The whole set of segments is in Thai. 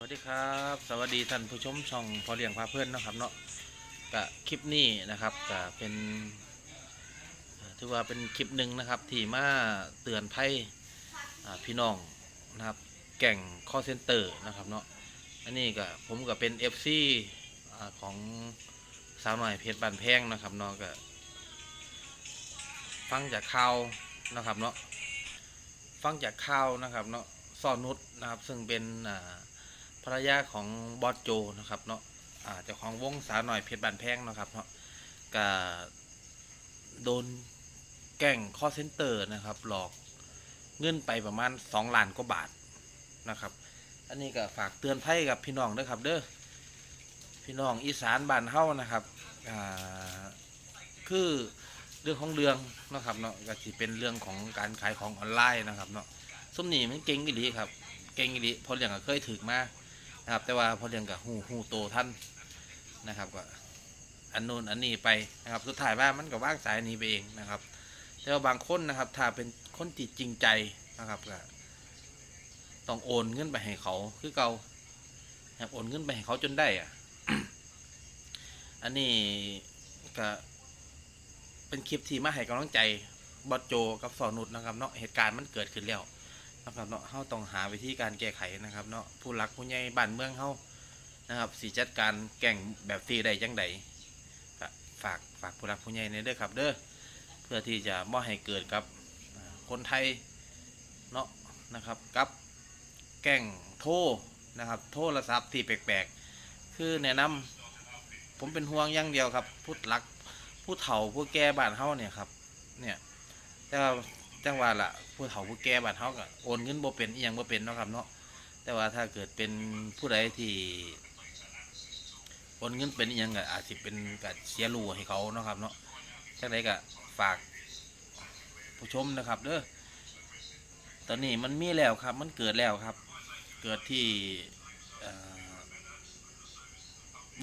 สวัสดีครับ สวัสดีท่านผู้ชมช่องพอเลี้ยงพาเพื่อนนะครับเนาะกะคลิปนี้นะครับกะเป็นถือว่าเป็นคลิปหนึ่งนะครับที่มาเตือนภัยอ่พี่น้องนะครับแก่งข้อเซนเตอร์นะครับเนาะอันนี้ก็ผมก็เป็น FC อของสาวหน่อยเพชรบานแพงนะครับเนาะก็ฟังจากข่าวนะครับเนาะฟังจากข่าวนะครับเนาะซอนุชนะครับซึ่งเป็นอ่า รรยาของบอสโจนะครับเนาะอาเจ้าของวงสาวหน่อยเพชรบานแพงนะครับเนาะก็โดนแก่งข้อเซ็นเตอร์นะครับ หลอกเงินไปประมาณ 2 ล้านกว่าบาทนะครับ อันนี้ก็ฝากเตือนภัยกับพี่น้องด้วยครับเด้อพี่น้องอีสานบ้านเฮานะครับคือเรื่องของเรื่องนะครับเนาะก็สิเป็นเรื่องของการขายของออนไลน์นะครับเนาะส้มนีมันเก่งอีหลีครับ เก่งอีหลีพอเลี้ยงก็เคยถึกมา นะครับ แต่ว่าพอเลี้ยงกับหูหูโตท่านนะครับก็อันนู้นอันนี้ไปนะครับ สุดท้ายว่ามันก็ว่างสายนี้ไปเองนะครับ แต่ว่าบางคนนะครับ ถ้าเป็นคนที่จริงใจนะครับก็ต้องโอนเงินไปให้เขาคือเก่าครับโอนเงินไปให้เขาจนได้อะอันนี้ก็เป็นคลิปที่มาให้กำลังใจบอสโจกับสอนุดนะครับเนาะเหตุการณ์มันเกิดขึ้นแล้ว นะครับเนาะเฮาต้องหาวิธีการแก้ไขนะครับเนาะผู้หลักผู้ใหญ่บ้านเมืองเฮานะครับสิจัดการแก่งแบบฟรีได้จังใดฝากฝากผู้หลักผู้ใหญ่ในเด้อครับเด้อเพื่อที่จะบ่ให้เกิดกับคนไทยเนาะนะครับกับแก่งโทรนะครับโทรศัพท์ที่แปลกๆ คือแนะนำผมเป็นห่วงอย่างเดียวครับผู้หลักผู้เฒ่าผู้แก่บ้านเฮาเนี่ยครับเนี่ยแต่ จังหวะละผู้เฒ่าผู้แก่บัดเฮาก็โอนเงินบ่เป็นอีหยังบ่เป็นเนาะครับเนาะแต่ว่าถ้าเกิดเป็นผู้ใดที่โอนเงินเป็นอีหยังก็อาจสิเป็นก็เสียรูให้เขาเนาะครับเนาะจังไดก็ฝากผู้ชมนะครับเด้อตอนนี้มันมีแล้วครับ มันเกิดแล้วครับ เกิดที่เอ่อ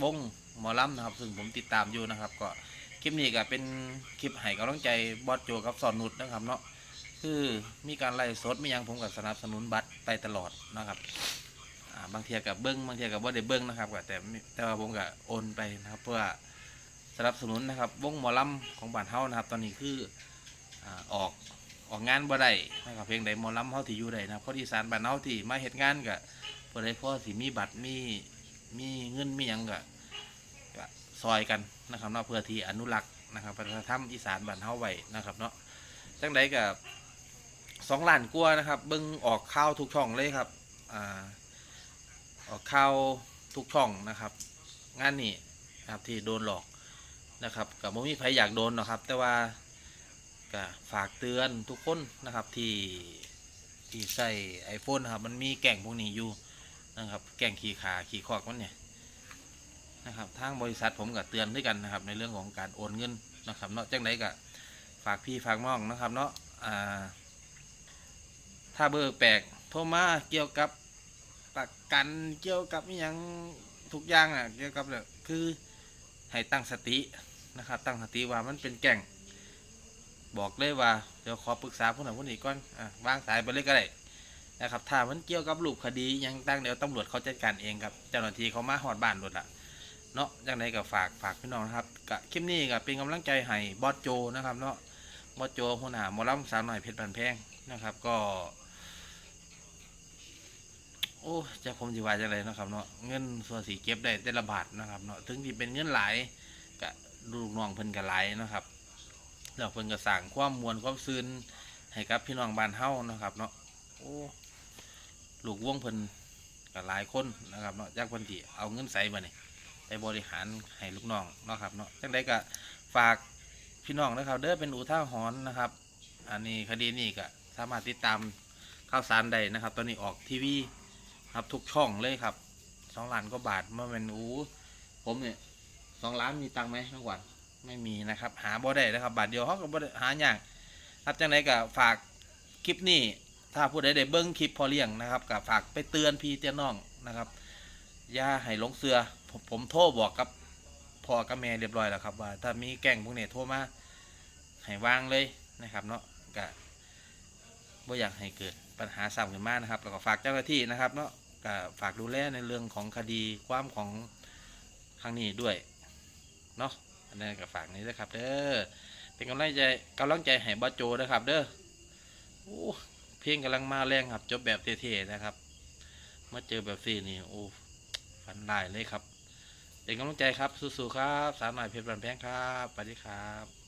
วงหมอลำนะครับ ซึ่งผมติดตามอยู่นะครับ ก็คลิปนี้ก็เป็นคลิปให้กำลังใจบอสโจกับสอนนุชนะครับเนาะ คือมีการไล่สดมียังผมกับสนับสนุนบัตรไปตลอดนะครับบางเทียกับเบิ้งบางเทียกับว่าได้เบิ้งนะครับก็แต่แต่ว่าผมก็โอนไปนะครับ เพื่อสนับสนุนนะครับ วงหมอลำของบ้านเฮานะครับ ตอนนี้คือออกออกงานบ่ได้นะครับเพลงใดหมอลำเฮาที่อยู่ใดนะเพราะที่สานบ้านเฮาที่มาเฮ็ดงานก็บ่ได้พราะสิมีบัตรมีมีเงินมียังก็ก็ซอยกันนะครับเนาะเพื่อที่อนุรักษ์นะครับวัฒนธรรมอีสานบ้านเฮาไว้นะครับเนาะจังใดก็ สองล้านกว่านะครับ เบิ้งออกข่าวทุกช่องเลยครับอ่าออกข่าวทุกช่องนะครับ งานนี้นะครับที่โดนหลอกนะครับกับไม่มีใครอยากโดนหรอกครับ แต่ว่าก็ฝากเตือนทุกคนนะครับที่ที่ใส่ไอโฟนนะครับ มันมีแก่งพวกนี้อยู่นะครับ แก่งขี่ขาขี่คอกมันเนี่ยนะครับทางบริษัทผมก็เตือนด้วยกันนะครับ ในเรื่องของการโอนเงินนะครับเนาะจังไดก็ฝากพี่ฝากน้องนะครับเนาะอ่า ถ้าเบอร์แปลกโทรมาเกี่ยวกับประกันเกี่ยวกับอยังทุกอย่างอะเกี่ยวกับเนี่ยคือให้ตั้งสตินะครับ ตั้งสติว่ามันเป็นแก่ง บอกเลยว่าเดี๋ยวขอปรึกษาผู้หนึ่งผู้นี้ก่อนอะวางสายไปเลยก็ได้นะครับถ้ามันเกี่ยวกับรูปคดียังตั้งเดี๋ยวตำรวจเขาจัดการเองครับเจ้าหน้าที่เขามาหอดบ้านรถละเนาะจังไดก็ฝากฝากพี่น้องนะครับกะคลิปนี้ก็เป็นกำลังใจให้บอสโจนะครับเนาะบอสโจหัวหน้าหมอลำสาวหน่อยเพชรบันแพงนะครับ ก็ โอ้จะผมจะว่าจะไรนะครับเนาะเงินส่วนสีเก็บได้แต่ละบาทนะครับเนาะถึงที่เป็นเงินหลายกะลูกน้องเพิ่นกะหลายนะครับแล้วเพิ่นก็สั่งความมวลความซื่นให้กับพี่น้องบ้านเฮานะครับ เนาะโอ้ลูกวงเพิ่นกะหลายคนนะครับเนาะจากเพิ่นที่เอาเงินใส่มาเนี่ยไปบริหารให้ลูกน้องนะครับเนาะจังไดก็ฝากพี่น้องนะครับ เด้อเป็นอุทาหรณ์นะครับ อันนี้คดีนี้ก็สามารถติดตามข่าวสารได้นะครับ ตอนนี้ออกทีวี ครับ ทุกช่องเลยครับสองล้านก็บาทเมื่อเป็นอู้ผมเนี่ยสองล้านมีตังค์ไหมเมื่อวานไม่มีนะครับ หาบ่ได้นะครับ บาทเดียวเขาก็บ่ได้หาอย่างครับจังไดก็ฝากคลิปนี้ ถ้าผู้ใดได้เบิ้งคลิปพอเลี้ยงนะครับก็ฝากไปเตือนพี่เตือนน้องนะครับอย่าให้หลงเสือผมผมโทรบอกกับพ่อกับแม่เรียบร้อยแล้วครับว่า ถ้ามีแก่งพวกนี้โทรมาให้วางเลยนะครับ เนาะก็บ่อยากให้เกิดปัญหาซ้ำขึ้นมานะครับ แล้วก็ฝากเจ้าหน้าที่นะครับเนาะ ก็ฝากดูแลในเรื่องของคดีความของครั้งนี้ด้วยเนาะอันนี้ก็ฝากนี้ด้วยครับเด้อเป็นกำลังใจกำลังใจให้บอโจนะครับ เด้อโอ้เพลงกำลังมาแรงครับ จบแบบเท่ๆนะครับมาเจอแบบซีนี่โอ้ฟันได้เลยครับเป็นกำลังใจครับสู้ๆครับ สาวหน่อยเพชรบันแพงครับสวัสดีครับ